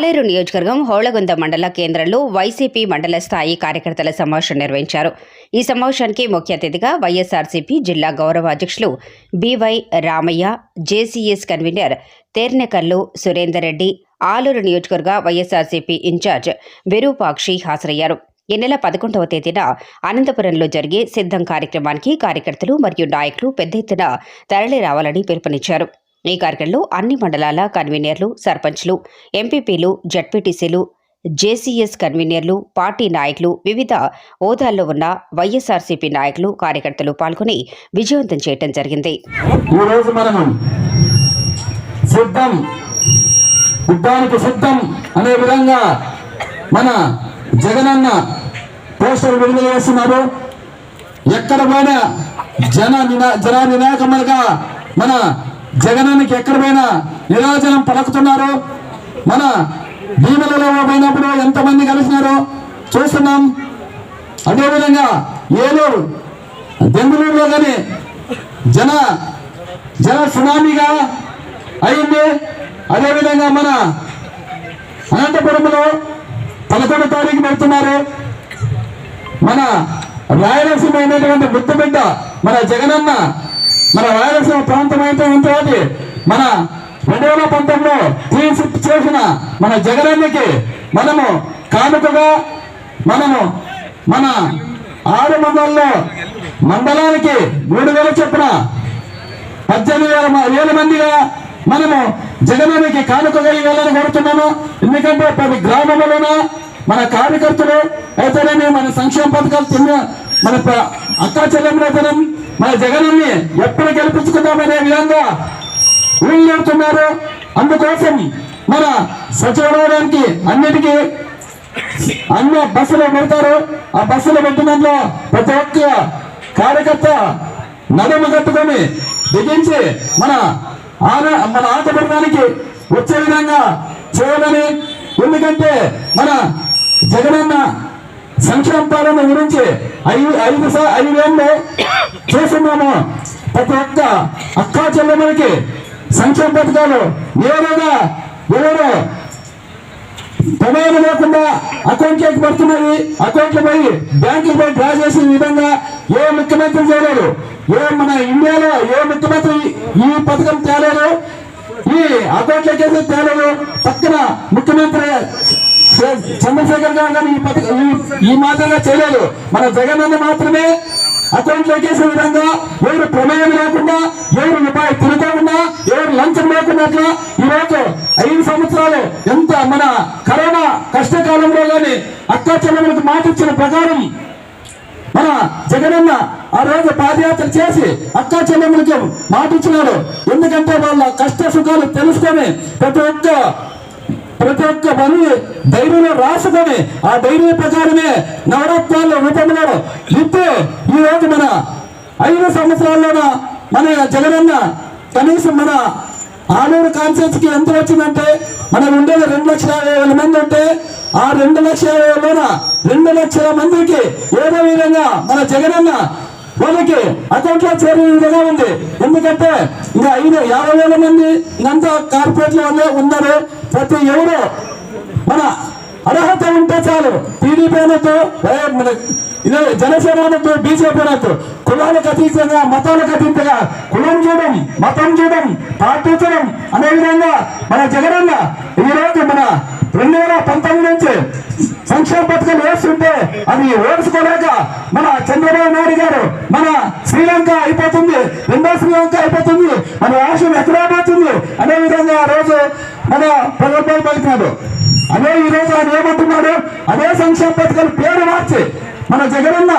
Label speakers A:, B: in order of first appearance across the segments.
A: పాలేరు నియోజకవర్గం హోళగుంద మండల కేంద్రంలో వైసీపీ మండల స్థాయి కార్యకర్తల సమావేశం నిర్వహించారు. ఈ సమావేశానికి ముఖ్య అతిథిగా వైఎస్ఆర్సీపీ జిల్లా గౌరవ అధ్యక్షులు BY Ramaiah JCS convener Ternekallu Surender Reddy Aluru నియోజకవర్గ వైఎస్ఆర్సీపీ ఇన్ఛార్జ్ విరూపాక్షి హాజరయ్యారు. ఈ నెల పదకొండవ తేదీన అనంతపురంలో జరిగే సిద్ధం కార్యక్రమానికి కార్యకర్తలు మరియు నాయకులు పెద్ద ఎత్తున తరలి రావాలని పిలుపునిచ్చారు. ఈ కార్యక్రమంలో అన్ని మండలాల కన్వీనర్లు సర్పంచ్లు ఎంపీపీలు జడ్పీటీసీలు జేసీఎస్ కన్వీనర్లు పార్టీ నాయకులు వివిధ హోదాల్లో ఉన్న వైఎస్ఆర్సీపీ నాయకులు కార్యకర్తలు పాల్గొని విజయవంతం చేయడం జరిగింది.
B: ఈరోజు సిద్ధం యుద్ధానికి సిద్ధం అనే విధంగా మన జగనన్న పోస్టర్ విడుదల చేస్తున్నారు. ఎక్కడ పోయినా జన నినా జన నినాయకములుగా మన జగనానికి ఎక్కడ పోయినా నిరాజనం పలుకుతున్నారు మన భీమలలో పోయినప్పుడు ఎంతమంది కలిసినారో చూస్తున్నాం. అదేవిధంగా ఏలూరు బెంగళూరులో కానీ జన జన సునామీగా అయింది. అదేవిధంగా మన అనంతపురంలో పదకొండు తారీఖు పెడుతున్నారు. మన రాయలసీమ అయినటువంటి ముద్దుబిడ్డ మన జగనన్న మన రాయలసీమ ప్రాంతం అయినటువంటి మన రెండు వేల పంతొమ్మిదిలో క్లీన్ షిప్ చేసిన మన జగనన్నకి మనము కానుకగా మనము మన ఆరు మండలంలో మండలానికి మూడు వేల చొప్పున పద్దెనిమిది వేల వేల మందిగా మనము జగనానికి కానుకగా ఇవ్వాలని కోరుతున్నాను ఎందుకంటే ప్రతి గ్రామంలోన మన కార్యకర్తలు అయితేనేమి మన సంక్షేమ పథకాలు తిన్న మన ప్ర- అక్కా మన జగన్ని ఎప్పుడు గెలిపించుకుందామనే విధంగా ఊళ్ళెడుతున్నారు అందుకోసం మన సచివాలయానికి అన్నిటికీ అన్ని బస్సులు పెడతారు. ఆ బస్సులు పెట్టినందులో ప్రతి ఒక్క కార్యకర్త నడుము కట్టుకొని బిగించి మన ఆన మన ఆటపడడానికి వచ్చే విధంగా చేయాలని. ఎందుకంటే మన జగనన్న సంక్షేమ పాలన గురించి ఐదు ఐదు ఐదేళ్ళు చేస్తున్నాము. ప్రతి ఒక్క అక్కా చెల్లెమ్మలకి సంక్షేమ పథకాలు ఏదైనా ఎవరు ప్రమాదం లేకుండా అకౌంట్లోకి పడుతున్నది అకౌంట్లు పోయి బ్యాంకులు పోయి డ్రా చేసే విధంగా ఏ ముఖ్యమంత్రి చేయలేదు ఏ మన ఇండియాలో ఏ ముఖ్యమంత్రి ఈ పథకం తేలేదు ఈ అకౌంట్లోకి వేసి తేలేదు పక్కన ముఖ్యమంత్రి చంద్రశేఖర్ రావు గారు ఈ పథకం ఈ- మాత్రంగా మాదిరిగా చేయలేదు. మన జగన్ అన్న మాత్రమే అకౌంట్ లెక్కేసే విధంగా ఎవరు ప్రమేయం లేకుండా ఎవరు రూపాయి తిరగకుండా ఎవరు లంచం లేకుండా ఈరోజు ఈ ఐదు సంవత్సరాలు ఎంత మన కరోనా కష్టకాలంలో కానీ అక్కా చెల్లెములకు మాట ఇచ్చిన ప్రకారం మన జగనన్న ఆ రోజు పాదయాత్ర చేసి అక్కా చెల్లెములకి మాట ఇచ్చినాడు. ఎందుకంటే వాళ్ళ కష్ట సుఖాలు తెలుసుకొని ప్రతి ఒక్క ప్రతి ఒక్క పని ధైర్యంలో రాసుకొని ఆ ధైర్య ప్రకారమే నవరత్నాల రూపంలో ఇప్పుడు ఈ రోజు మన ఐదు సంవత్సరాల్లోన మన జగనన్న కనీసం మన ఆలూరు కాన్సెన్స్కి ఎంత వచ్చిందంటే మనం ఉండేది రెండు లక్షల యాభై వేల మంది ఉంటే ఆ రెండు లక్షల యాభై వేలలోన రెండు లక్షల మందికి ఏదో విధంగా మన జగనన్న వాళ్ళకి అకౌంట్లో చేరే విధంగా ఉంది. ఎందుకంటే ఇంకా ఐదు యాభై వేల మంది ఇంకంతా కార్పొరేట్ల వాళ్ళే ఉన్నారు. ప్రతి ఎవరు మన అర్హత ఉంటే చాలు. టీడీపీ అనొద్దు వై- జనసేన అనొద్దు బీజేపీ అనొద్దు కులాలకు అతీతంగా మతాలకు అతీతంగా కులం చూడడం మతం చూడడం పార్టీ చూడం అనే విధంగా మన జగనన్న ఈరోజు మన రెండు వేల పంతొమ్మిది నుంచి సంక్షేమ పథకాలు వేస్తుంటే అది ఓడ్చుకోలేక మన చంద్రబాబు నాయుడు గారు మన శ్రీలంక అయిపోతుంది రెండో శ్రీలంక అయిపోతుంది మన రాష్ట్రం ఎక్కడ అయిపోతుంది అనే విధంగా ఆ రోజు మన ప్రగల్భాలు పలికినాడు అదే ఈ రోజు ఆయన ఏమంటున్నాడు? అదే సంక్షేమ పథకాలు పేరు మార్చి మన జగనన్న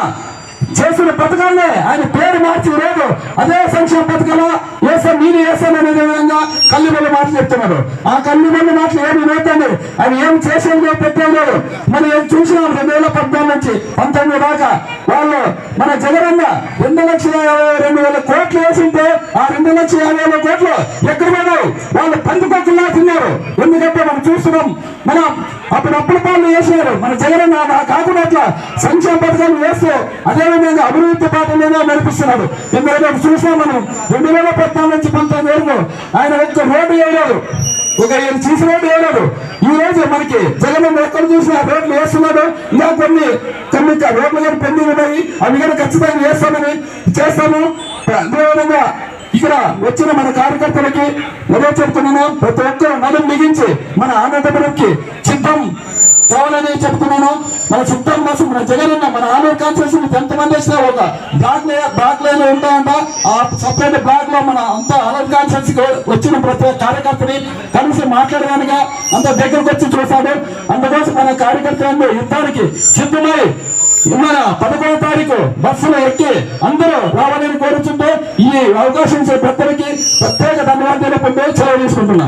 B: చేసిన పథకాలనే ఆయన పేరు మార్చి ఈ అదే సంక్షేమ పథకాలు వేసాను నేను వేస్తాను అనే విధంగా కల్లిబొల్లి మాటలు చెప్తున్నారు. ఆ కల్లిబొల్లి మాటలు ఏమి వేతండి అవి ఏం చేసేది లేదు పెట్టేది లేదు. మనం ఏం చూసినాం రెండు వేల పద్నాలుగు నుంచి పంతొమ్మిది దాకా వాళ్ళు మన జగనన్న రెండు లక్షల యాభై రెండు వేల కోట్లు వేసింటే ఆ రెండు లక్షల యాభై వేల కోట్లు ఎక్కడ పోయినావు వాళ్ళు పందుకొక్కులా తిన్నారు. ఎందుకంటే మనం చూస్తున్నాం మనం అప్పుడు అప్పుల పాలు వేసినారు. మన జగనన్న కాకుండా అట్లా సంక్షేమ పథకాలు వేస్తూ అదేవిధంగా అభివృద్ధి పాటలోనే నడిపిస్తున్నారు ఎందుకంటే చూసినాం మనం. రెండు వేల పద్నాలుగు నుంచి పంతొమ్మిది వరకు ఆయన ఒక్క రోడ్డు వేయలేదు ఒక ఆయన చూసిన ఏడాడు ఈ రోజు మనకి జగన్ ఎక్కడ చూసిన రోడ్లు వేస్తున్నాడు. ఇంకా కొన్ని కొన్ని రోడ్లు కానీ పెండింగ్ ఉన్నాయి. అవి కూడా ఖచ్చితంగా వేస్తామని చేస్తాము. అదేవిధంగా ఇక్కడ వచ్చిన మన కార్యకర్తలకి అదే చెప్తున్నాను. ప్రతి ఒక్కరు నడుం మిగించి మన ఆనందపురంకి సిద్ధం కావాలని చెప్తున్నాను మన సిద్ధం కోసం మన జగన్ ఉన్న మన ఆలూరు కాన్స్టిట్యూషన్ ఎంతమంది వచ్చినా ఒక బ్లాక్ బ్లాక్ లైన్ ఉంటాయంట ఆ సపరేట్ బ్లాక్లో మన అంత ఆలూరు కాన్స్టిట్యూన్సీకి వచ్చిన ప్రతి ఒక్క కార్యకర్తని కలిసి మాట్లాడడానికి అంత దగ్గరకు వచ్చి చూశాడు. అందుకోసం మన కార్యకర్తలను యుద్ధానికి సిద్ధమై మన పదకొండవ తారీఖు బస్సులో ఎక్కి అందరూ రావాలని కోరుతుంటే ఈ అవకాశం ప్రతి ప్రత్యేక ధన్యవాదాలు పొందే సెలవు తీసుకుంటున్నాను.